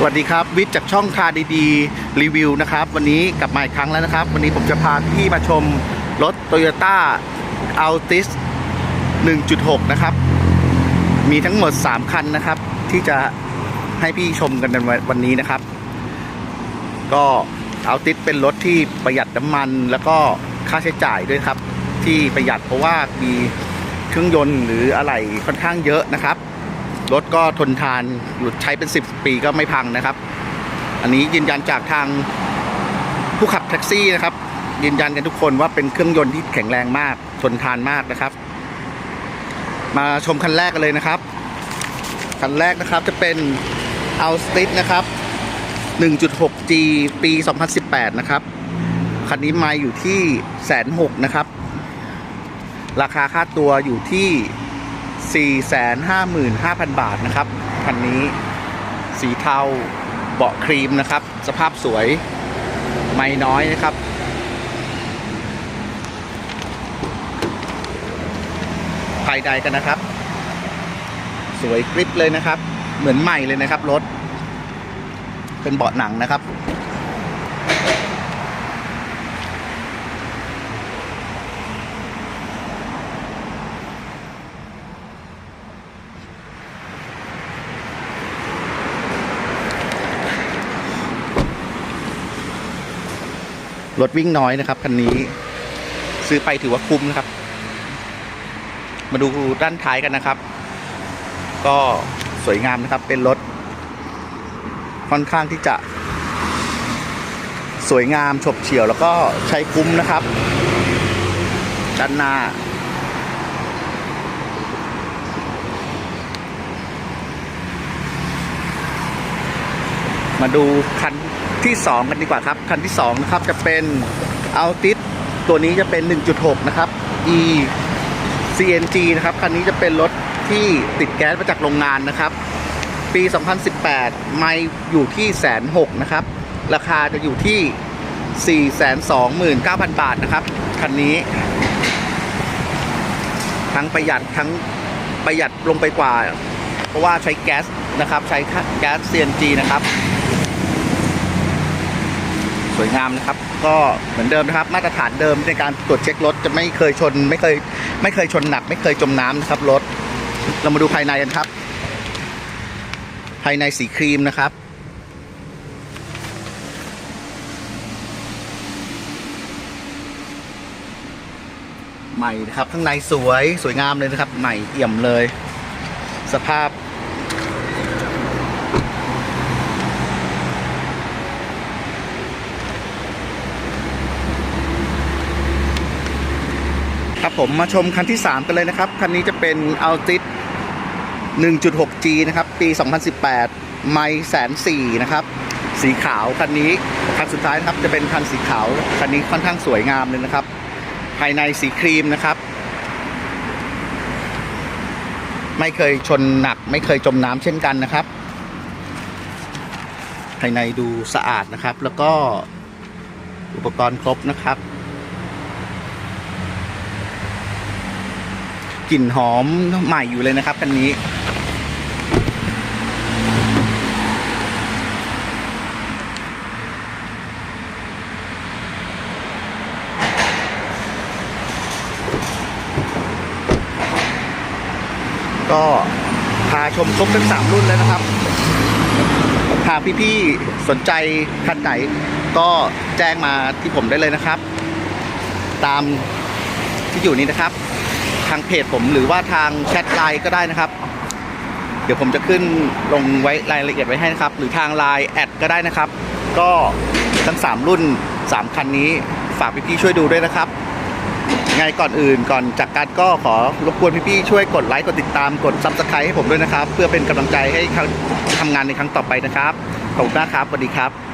สวัสดีครับ วิทย์จากช่องคาดีดีรีวิวนะครับ วันนี้กลับมาอีกครั้งแล้วนะครับ วันนี้ผมจะพาพี่มาชมรถ Toyota Altis 1.6 นะครับ มีทั้งหมด 3 คันนะครับ ที่จะให้พี่ชมกันในวันนี้นะครับ ก็ Altis เป็นรถที่ประหยัดน้ำมัน แล้วก็ค่าใช้จ่ายด้วยครับ ที่ประหยัดเพราะว่ามีเครื่องยนต์หรืออะไรค่อนข้างเยอะนะครับ รถก็ทนทานหลุดใช้เป็น 10 ปีก็ไม่พังนะครับ อันนี้ยืนยันจากทางผู้ขับแท็กซี่นะครับ ยืนยันกันทุกคนว่าเป็นเครื่องยนต์ที่แข็งแรงมาก ทนทานมากนะครับ มาชมคันแรกกันเลยนะครับ คันแรกนะครับจะเป็น a l s t i t นะครับ 1.6G ปี 2018 นะครับ คันนี้มาอยู่ที่แสนหกนะครับ ราคาค่าตัวอยู่ที่ 455,000 บาทนะครับคันนี้สีเทาเบาะครีมนะครับ สภาพสวยไม่น้อยนะครับ ภายในกันนะครับ สวยกริบเลยนะครับ เหมือนใหม่เลยนะครับรถ เป็นเบาะหนังนะครับ รถวิ่งน้อยนะครับคันนี้ ซื้อไปถือว่าคุ้มนะครับ มาดูด้านท้ายกันนะครับ ก็สวยงามนะครับ เป็นรถ ค่อนข้างที่จะ สวยงามฉบเฉี่ยวแล้วก็ใช้คุ้มนะครับ ด้านหน้ามาดูคัน ที่ 2 กันดีกว่าครับ คันที่ 2 นะครับ จะเป็น Altis ตัวนี้จะเป็น 1.6 นะครับ E CNG นะครับ คันนี้จะเป็นรถที่ติดแก๊สมาจากโรงงานนะครับ ปี 2018 ไม่อยู่ที่แสนหกนะครับ ราคาจะอยู่ที่ 429,000 บาทนะครับ คันนี้ ทั้งประหยัดทั้งประหยัดลงไปกว่า เพราะว่าใช้แก๊สนะครับ ใช้แก๊ส CNG นะครับ สวยงามนะครับ ก็เหมือนเดิมนะครับ มาตรฐานเดิมในการตรวจเช็ครถจะไม่เคยชน ไม่เคยไม่เคยชนหนัก ไม่เคยจมน้ำนะครับรถ เรามาดูภายในกันครับ ภายในสีครีมนะครับใหม่นะครับข้างในสวยสวยงามเลยนะครับ ใหม่เอี่ยมเลย สภาพ ผมมาชมคันที่ 3 กันเลยนะครับ คันนี้จะเป็น Altis 1.6G นะครับ ปี 2018 ไม่แสนสี่นะครับ สีขาวคันนี้คันสุดท้ายนะครับจะเป็นคันสีขาว คันนี้ค่อนข้างสวยงามเลยนะครับ ภายในสีครีมนะครับ ไม่เคยชนหนัก ไม่เคยจมน้ำเช่นกันนะครับ ภายในดูสะอาดนะครับ แล้วก็อุปกรณ์ครบนะครับ กลิ่นหอมใหม่อยู่เลยนะครับคันนี้ ก็พาชมครบทั้งสามรุ่นแล้วนะครับ หากพี่ๆสนใจคันไหนก็แจ้งมาที่ผมได้เลยนะครับ ตามที่อยู่นี้นะครับ ทางเพจผมหรือว่าทางแชทไลน์ก็ได้นะครับ เดี๋ยวผมจะขึ้นลงไว้รายละเอียดไว้ให้นะครับ หรือทางไลน์แอดก็ได้นะครับ ก็ทั้ง 3 รุ่น 3 คันนี้ฝากพี่ๆช่วยดูด้วยนะครับไงก่อนอื่นก่อนจากการก็ขอรบกวนพี่ๆช่วยกดไลค์กดติดตามกดซับสไครต์ให้ผมด้วยนะครับ เพื่อเป็นกำลังใจให้ทำงานในครั้งต่อไปนะครับขอบคุณมากครับสวัสดีครับ